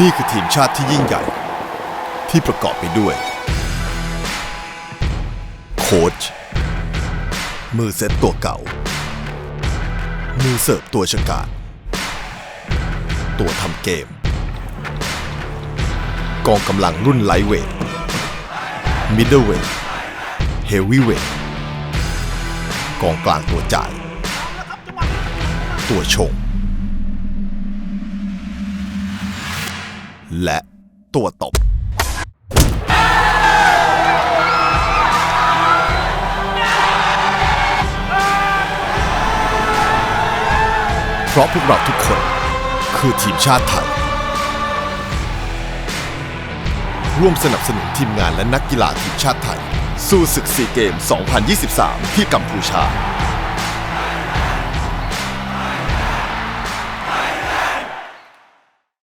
นี่คือทีมชาติที่ยิ่งใหญ่ ที่ประกอบไปด้วย โค้ชมือเซตตัวเก่า มือเสิร์ฟตัวฉกาจตัวทำเกม กองกำลังรุ่นไลท์เวทมิดเดิลเวทเฮฟวีเวทกองกลางตัวจ่าย ตัวชง และตัวตบ เพราะพวกเราทุกคนคือทีมชาติไทย ร่วมสนับสนุนทีมงานและนักกีฬาทีมชาติไทย สู้ศึกซีเกม 2023 ที่กัมพูชา